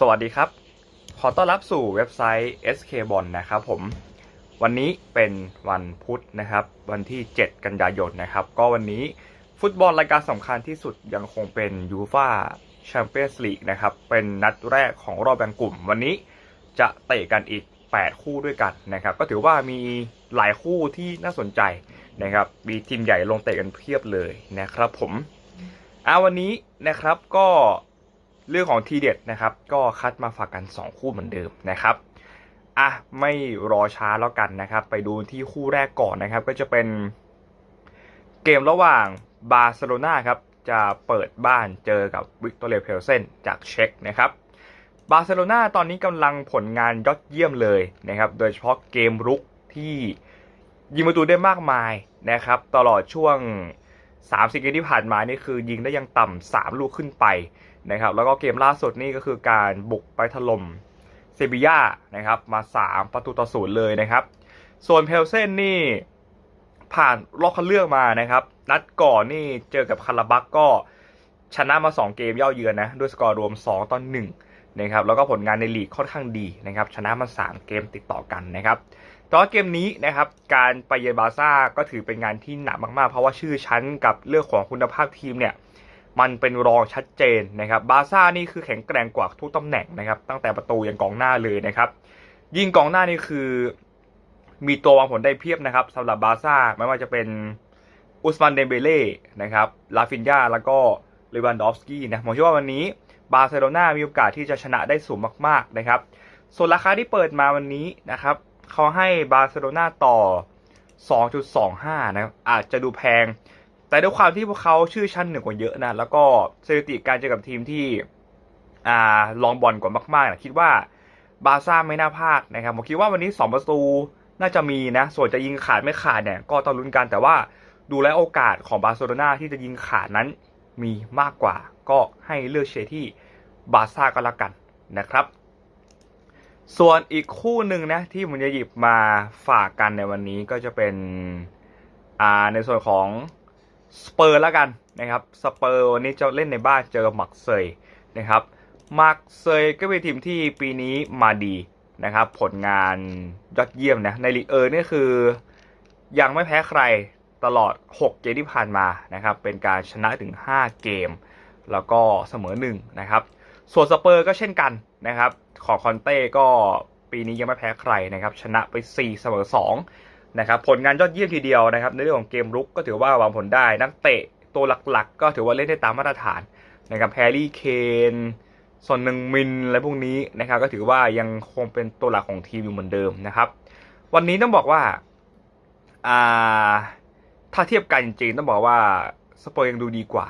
สวัสดีครับ ขอต้อนรับสู่เว็บไซต์ SK b o n นะครับผม วันนี้เป็นวันพุธนะครับ วันที่ 7 กันยายนนะครับ ก็วันนี้ฟุตบอลรายการสำคัญที่สุดยังคงเป็นยูฟาแชมเปี้ยนส์ลีกนะครับ เป็นนัดแรกของรอบแบ่งกลุ่ม วันนี้จะเตะกันอีก 8 คู่ด้วยกันนะครับ ก็ถือว่ามีหลายคู่ที่น่าสนใจนะครับ มีทีมใหญ่ลงเตะกันเพียบเลยนะครับผมอ่าวันนี้นะครับก็ เรื่องของทีเด็ดนะครับ ก็คัดมาฝากกัน 2 คู่เหมือนเดิมนะครับอะไม่รอช้าแล้วกันนะครับ ไปดูที่คู่แรกก่อนนะครับ ก็จะเป็นเกมระหว่างบาร์เซโลนาครับจะเปิดบ้านเจอกับวิกตอเรียเพลเซนจากเช็กนะครับบาร์เซโลนาตอนนี้กำลังผลงานยอดเยี่ยมเลยนะครับ โดยเฉพาะเกมรุกที่ยิงประตูได้มากมายนะครับ ตลอดช่วง30เกมที่ผ่านมานี่คือยิงได้ยังต่ำ3ลูกขึ้นไป นะครับแล้วก็เกมล่าสุดนี่ก็คือการบุกไปถล่มเซบีย่านะครับมา 3 ประตูต่อศูนย์เลยนะครับ ส่วนเพลเซนนี่ผ่านรอบคัดเลือกมานะครับ นัดก่อนนี่เจอกับคาราบักก็ชนะมา 2 เกมเย่าเยือนนะด้วยสกอร์รวม 2ต่อ1นะครับแล้วก็ผลงานในลีกค่อนข้างดีนะครับชนะมา 3 เกมติดต่อกันนะครับแต่ว่าเกมนี้นะครับการไปเยือนบาร์ซ่าก็ถือเป็นงานที่หนักมากๆ เพราะว่าชื่อชั้นกับเรื่องของคุณภาพทีมเนี่ย มันเป็นรองชัดเจนนะครับบาซ่านี่คือแข็งแกร่งกว่าทุกตำแหน่งนะครับ ตั้งแต่ประตูยันกองหน้าเลยนะครับ ยิงกองหน้านี่คือ มีตัววางผลได้เพียบนะครับสำหรับบาซ่าไม่ว่าจะเป็นอุสมันเดมเบเล่นะครับลาฟินยาแล้วก็เลวันดอฟสกี้นะผมเชื่อว่าวันนี้บาร์เซโลนามีโอกาสที่จะชนะได้สูงมากๆนะครับ ส่วนราคาที่เปิดมาวันนี้นะครับเขาให้บาร์เซโลนาต่อ 2.25 นะครับอาจจะดูแพง แต่ด้วยความที่พวกเขาชื่อชั้นหนึ่งกว่าเยอะนะ แล้วก็สถิติการเจอกับทีมที่อ่าลองบอลกว่ามากๆนะคิดว่าบาร์ซ่าไม่น่าพลาดนะครับผมคิดว่าวันนี้ 2 ประตูน่าจะมีนะ ส่วนจะยิงขาดไม่ขาดเนี่ยก็ต้องลุ้นกันแต่ว่าดูแลโอกาสของบาร์เซโลนาที่จะยิงขาดนั้นมีมากกว่า ก็ให้เลือกเชียร์ที่บาร์ซ่าก็แล้วกันนะครับ ส่วนอีกคู่หนึ่งนะที่ผมจะหยิบมาฝากกันในวันนี้ก็จะเป็นในส่วนของ สเปอร์แล้วกันนะครับสเปอร์วันนี้จะเล่นในบ้านเจอมักเซยนะครับมักเซยก็เป็นทีมที่ปีนี้มาดีนะครับผลงานยอดเยี่ยมนะในลีกเออนี่คือยังไม่แพ้ใครตลอด 6 เกมที่ผ่านมานะครับเป็นการชนะถึง 5 เกม แล้วก็เสมอ1นะครับส่วนสเปอร์ก็เช่นกันนะครับของคอนเต้ก็ปีนี้ยังไม่แพ้ใครนะครับชนะไป 4 เสมอ 2 นะครับผลงานยอดเยี่ยมทีเดียวนะครับในเรื่องของเกมรุกก็ถือว่าวางผลได้ นักเตะตัวหลักๆ ก็ถือว่าเล่นได้ตามมาตรฐานนะครับแฮร์รี่เคนส่วนหนึ่งมินอะไรพวกนี้นะครับก็ถือว่ายังคงเป็นตัวหลักของทีมอยู่เหมือนเดิมนะครับ วันนี้ต้องบอกว่าอ่าถ้าเทียบกันจริงๆต้องบอกว่าสเปอร์ยังดูดีกว่า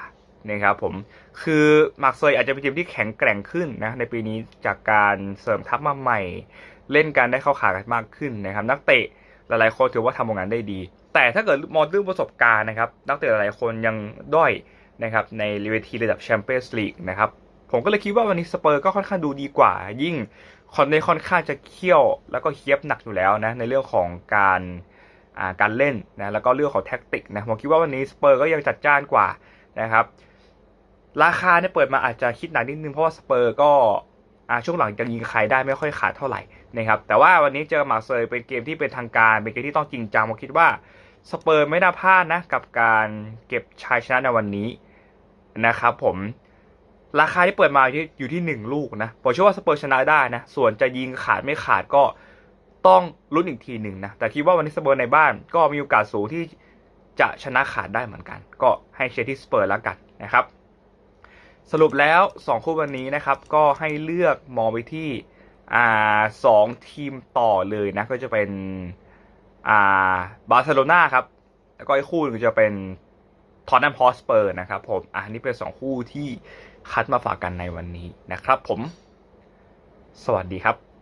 นะครับผมคือมาร์กเซย์อาจจะเป็นทีมที่แข็งแกร่งขึ้นนะในปีนี้จากการเสริมทัพมาใหม่ เล่นกันได้เข้าขากันมากขึ้นนะครับ นักเตะ หลายๆคนถือว่าทำผลงานได้ดี แต่ถ้าเกิดมองเรื่องประสบการณ์นะครับนักเตะหลายๆคนยังด้อยนะครับในเวทีระดับแชมเปี้ยนส์ลีกนะครับผมก็เลยคิดว่าวันนี้สเปอร์ก็ค่อนข้างดูดีกว่า ยิ่งคอนในค่อนข้างจะเคี่ยว แล้วก็เคียบหนักอยู่แล้วนะในเรื่องของการาการเล่นนะแล้วก็เรื่องของแท็กติกนะผมคิดว่าวันนี้สเปอร์ก็ยังจัดจ้านกว่านะครับราคาเนี่ยเปิดมาอาจจะคิดหนักนิดนึงเพราะว่าสเปอร์ก็ช่วงหลังจะยิงใครได้ไม่ค่อยขาดเท่าไหร่ นะครับแต่ว่าวันนี้เจอมาร์เซยเป็นเกมที่เป็นทางการ เป็นเกมที่ต้องจริงจังผมคิดว่าสเปอร์ไม่น่าพลาดนะกับการเก็บชัยชนะในวันนี้นะครับผมราคาที่เปิดมาอยู่ที่อยู่ที่หนึ่งลูกนะผมเชื่อว่าสเปอร์ชนะได้นะส่วนจะยิงขาดไม่ขาดก็ต้องลุ้นอีกทีหนึ่งนะแต่คิดว่าวันนี้สเปอร์ในบ้านก็มีโอกาสสูงที่จะชนะขาดได้เหมือนกัน ก็ให้เชียร์ที่สเปอร์แล้วกันนะครับ สรุปแล้ว 2 คู่วันนี้นะครับ ก็ให้เลือกมองไปที่ อ่าสองทีมต่อเลยนะ ก็จะเป็นอ่าบาร์เซโลนาครับ แล้วก็อีกคู่หนึงจะเป็นทอนนัมฮอสเปอร์นะครับผมอ่านี่เป็นสองคู่ที่คัดมาฝากกันในวันนี้นะครับผม สวัสดีครับ